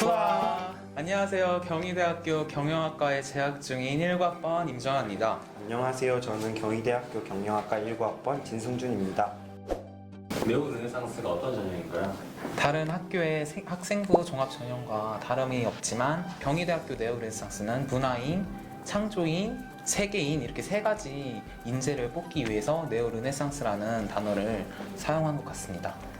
쿠아 안녕하세요 경희대학교 경영학과에 재학 중인 1학번 임정환입니다 안녕하세요. 저는 경희대학교 경영학과 1학번 진승준입니다. 매우 르네상스가 어떤 전형인가요? 다른 학교의 생- 학생부 종합 전형과 다름이 없지만 경희대학교 네오레네상스는 문화인, 창조인, 세계인 이렇게 세 가지 인재를 뽑기 위해서 네오르네상스라는 단어를 사용한 것 같습니다 어,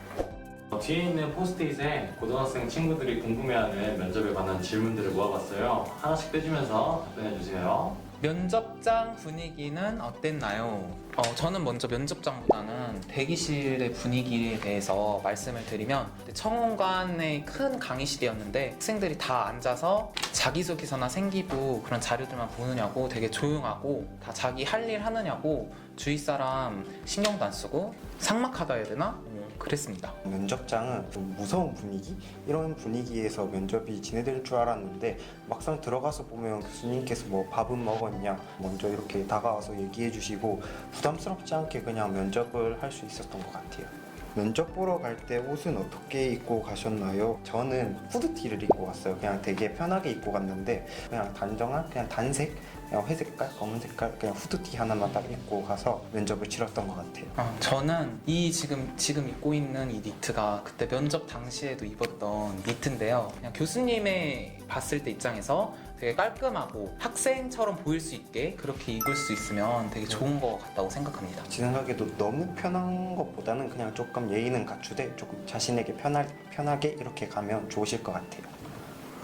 뒤에 있는 포스트잇에 고등학생 친구들이 궁금해하는 면접에 관한 질문들을 모아봤어요. 하나씩 떼주면서 답변해 주세요. 면접장 분위기는 어땠나요? 어, 저는 먼저 면접장보다는 대기실의 분위기에 대해서 말씀을 드리면 청원관의 큰 강의실이었는데 학생들이 다 앉아서 자기소개서나 생기부 그런 자료들만 보느냐고 되게 조용하고 다 자기 할 일 하느냐고 주위 사람 신경도 안 쓰고 삭막하다 해야 되나? 어, 그랬습니다. 면접장은 좀 무서운 분위기? 이런 분위기에서 면접이 진행될 줄 알았는데 막상 들어가서 보면 교수님께서 뭐 밥은 먹었냐 먼저 이렇게 다가와서 얘기해 주시고 부담 스럽지 않게 그냥 면접을 할 수 있었던 것 같아요. 면접 보러 갈 때 옷은 어떻게 입고 가셨나요? 저는 후드티를 입고 왔어요. 그냥 되게 편하게 입고 갔는데 그냥 단정한 그냥 단색 그냥 회색깔, 검은 색깔 그냥 후드티 하나만 딱 입고 가서 면접을 치렀던 것 같아요. 어, 저는 이 지금 지금 입고 있는 이 니트가 그때 면접 당시에도 입었던 니트인데요. 그냥 교수님의 봤을 때 입장에서 되게 깔끔하고 학생처럼 보일 수 있게 그렇게 입을 수 있으면 되게 좋은 것 같다고 생각합니다. 제 생각에도 너무 편한 것보다는 그냥 조금 예의는 갖추되 조금 자신에게 편할, 편하게 이렇게 가면 좋으실 것 같아요.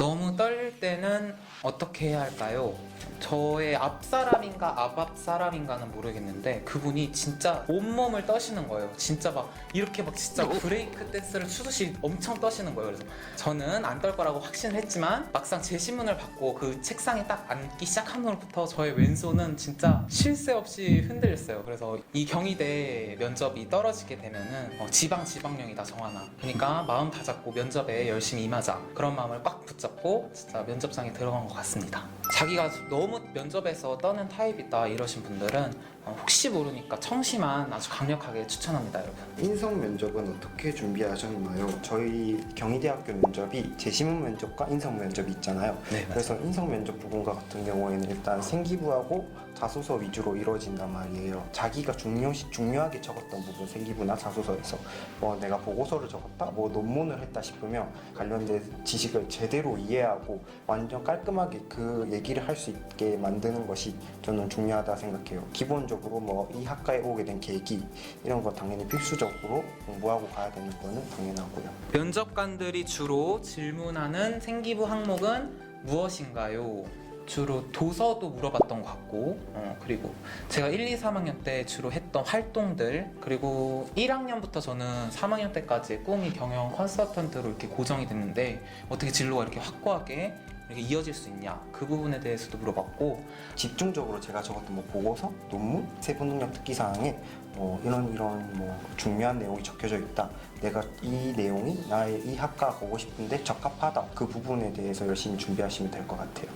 너무 떨릴 때는 어떻게 해야 할까요? 저의 앞 사람인가 앞앞 사람인가는 모르겠는데 그분이 진짜 온몸을 떠시는 거예요. 진짜 막 이렇게 막 진짜 브레이크 댄스를 추듯이 엄청 떠시는 거예요. 그래서 저는 안 떨 거라고 확신을 했지만 막상 제 신문을 받고 그 책상에 딱 앉기 시작한 후부터 저의 왼손은 진짜 쉴 새 없이 흔들렸어요. 그래서 이 경희대 면접이 떨어지게 되면은 어, 지방 지방령이다 정하나. 그러니까 마음 다 잡고 면접에 열심히 임하자. 그런 마음을 꽉 붙잡고 진짜 면접장에 들어간 것 같습니다. 자기가 너무 면접에서 떠는 타입이다 이러신 분들은 어, 혹시 모르니까 청심한 아주 강력하게 추천합니다, 여러분. 인성 면접은 어떻게 준비하셨나요? 저희 경희대학교 면접이 재시문 면접과 인성 면접이 있잖아요. 네, 그래서 인성 면접 부분과 같은 경우에는 일단 생기부하고 자소서 위주로 이루어진단 말이에요. 자기가 중요시 중요하게 적었던 부분 생기부나 자소서에서 뭐 내가 보고서를 적었다, 뭐 논문을 했다 싶으면 관련된 지식을 제대로 이해하고 완전 깔끔하게 그 얘기 를 할 수 있게 만드는 것이 저는 중요하다 생각해요. 기본적으로 뭐 이 학과에 오게 된 계기 이런 거 당연히 필수적으로 공부하고 가야 되는 거는 당연하고요. 면접관들이 주로 질문하는 생기부 항목은 무엇인가요? 주로 도서도 물어봤던 것 같고 어, 그리고 제가 1, 2, 3학년 때 주로 했던 활동들 그리고 1학년부터 저는 3학년 때까지 꿈이 경영 컨설턴트로 이렇게 고정이 됐는데 어떻게 진로가 이렇게 확고하게 이렇게 이어질 수 있냐 그 부분에 대해서도 물어봤고 집중적으로 제가 적었던 뭐 보고서, 논문, 세부 능력 특기 사항에 뭐 이런 이런 뭐 중요한 내용이 적혀져 있다. 내가 이 내용이 나의 이 학과 보고 싶은데 적합하다. 그 부분에 대해서 열심히 준비하시면 될 것 같아요.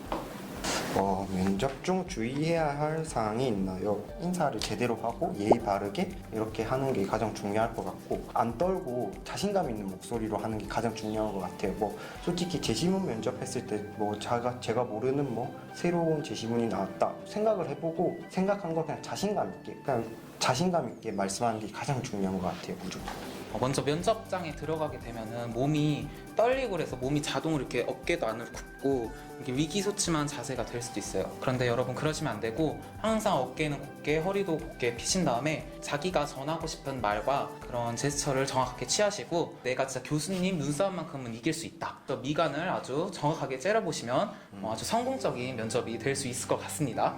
어, 면접 중 주의해야 할 사항이 있나요? 인사를 제대로 하고 예의 바르게 이렇게 하는 게 가장 중요할 것 같고 안 떨고 자신감 있는 목소리로 하는 게 가장 중요한 것 같아요. 뭐 솔직히 제시문 면접했을 때 뭐 제가 제가 모르는 뭐 새로운 제시문이 나왔다 생각을 해보고 생각한 거 그냥 자신감 있게 그냥 자신감 있게 말씀하는 게 가장 중요한 것 같아요. 무조건. 어, 먼저 면접장에 들어가게 되면은 몸이 떨리고 그래서 몸이 자동으로 이렇게 어깨도 안으로 굽고 이렇게 위기소침한 자세가 될 수도 있어요. 그런데 여러분 그러시면 안 되고 항상 어깨는 곧게 허리도 곧게 피신 다음에 자기가 전하고 싶은 말과 그런 제스처를 정확하게 취하시고 내가 진짜 교수님 눈싸움만큼은 이길 수 있다. 또 미간을 아주 정확하게 째려보시면 어, 아주 성공적인 면접이 될 수 있을 것 같습니다.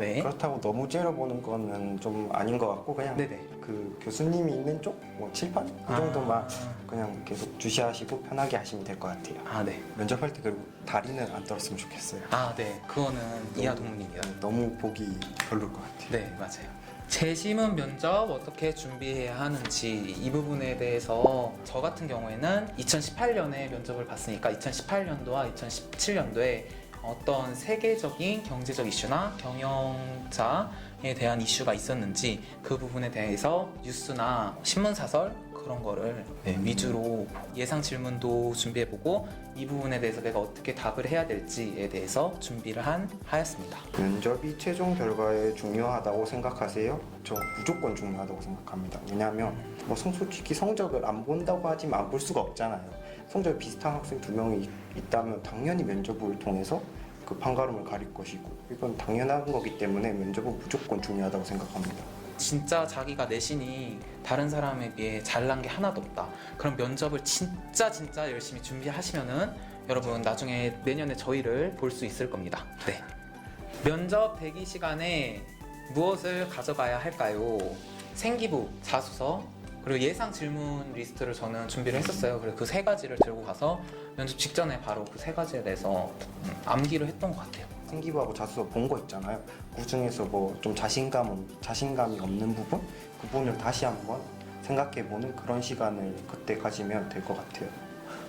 어, 네. 그렇다고 너무 째려보는 거는 좀 아닌 것 같고 그냥 네네. 그 교수님이 있는 쪽, 뭐 칠판 그 정도만 그냥 계속 주시하시고 편하게 하시면 될 것 같아요. 아 네. 면접할 때 그리고 다리는 안 떨었으면 좋겠어요. 아 네. 그거는 이하 동문입니다. 너무 보기 별로일 것 같아요. 네, 맞아요. 재심은 면접 어떻게 준비해야 하는지 이 부분에 대해서 저 같은 경우에는 2018년에 면접을 봤으니까 2018년도와 2017년도에 어떤 세계적인 경제적 이슈나 경영자에 대한 이슈가 있었는지 그 부분에 대해서 뉴스나 신문 사설 그런 거를 네, 위주로 예상 질문도 준비해보고 이 부분에 대해서 내가 어떻게 답을 해야 될지에 대해서 준비를 한 하였습니다. 면접이 최종 결과에 중요하다고 생각하세요? 저 무조건 중요하다고 생각합니다. 왜냐하면 뭐 성- 솔직히 성적을 안 본다고 하지만 안 볼 수가 없잖아요. 성적이 비슷한 학생 두 명이 있- 있다면 당연히 면접을 통해서 그 판가름을 가릴 것이고 이건 당연한 거기 때문에 면접은 무조건 중요하다고 생각합니다. 진짜 자기가 내신이 다른 사람에 비해 잘난 게 하나도 없다. 그럼 면접을 진짜 진짜 열심히 준비하시면은 여러분 나중에 내년에 저희를 볼 수 있을 겁니다. 네. 면접 대기 시간에 무엇을 가져가야 할까요? 생기부, 자소서, 그리고 예상 질문 리스트를 저는 준비를 했었어요. 그래서 그 세 가지를 들고 가서 면접 직전에 바로 그 세 가지에 대해서 음, 암기를 했던 것 같아요. 생기부하고 자소서 본 거 있잖아요. 그 중에서 뭐 좀 자신감 없- 자신감이 없는 부분 그 부분을 다시 한번 생각해보는 그런 시간을 그때 가지면 될 것 같아요.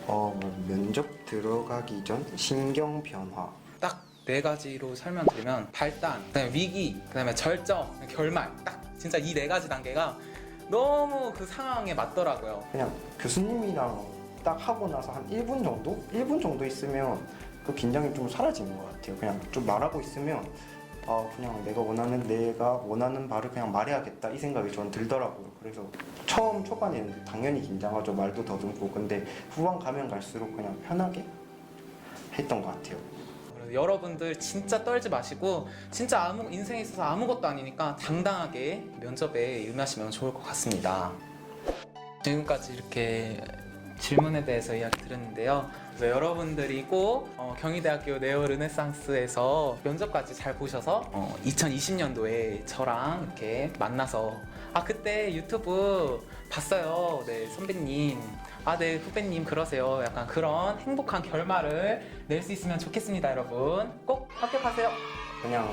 어, 뭐 면접 들어가기 전 신경 변화. 딱 네 가지로 설명드리면 발단, 그다음에 위기, 그다음에 절정, 결말 딱 진짜 이 네 가지 단계가 너무 그 상황에 맞더라고요. 그냥 교수님이랑 딱 하고 나서 한 1분 정도? 1분 정도 있으면 그 긴장이 좀 사라지는 것 같아요. 그냥 좀 말하고 있으면 아 그냥 내가 원하는 내가 원하는 말을 그냥 말해야겠다 이 생각이 저는 들더라고요. 그래서 처음 초반에는 당연히 긴장하죠. 말도 더듬고 근데 후반 가면 갈수록 그냥 편하게 했던 것 같아요. 그래서 여러분들 진짜 떨지 마시고 진짜 아무 인생에 있어서 아무것도 아니니까 당당하게 면접에 임하시면 좋을 것 같습니다. 지금까지 이렇게 질문에 대해서 이야기 드렸는데요. 그래서 여러분들이 꼭 어, 경희대학교 네오 르네상스에서 면접까지 잘 보셔서 2020년도에 저랑 이렇게 만나서 아 그때 유튜브 봤어요. 네 선배님. 아 네 후배님 그러세요. 약간 그런 행복한 결말을 낼 수 있으면 좋겠습니다, 여러분. 꼭 합격하세요. 그냥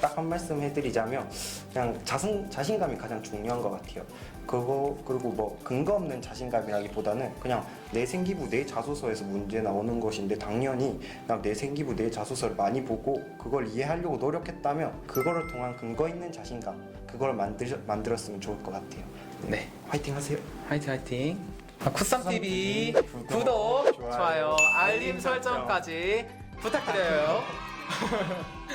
딱 한 말씀 해드리자면 그냥 자신 자신감이 가장 중요한 것 같아요. 그거 그리고 뭐 근거 없는 자신감이라기보다는 그냥 내 생기부 내 자소서에서 문제 나오는 것인데 당연히 그냥 내 생기부 내 자소서를 많이 보고 그걸 이해하려고 노력했다면 그거를 통한 근거 있는 자신감 그걸 만들 만들었으면 좋을 것 같아요. 네. 화이팅 하세요. 화이팅 화이팅. 아, 쿠쌈 TV 구독, 좋아요, 알림 설정까지 부탁드려요.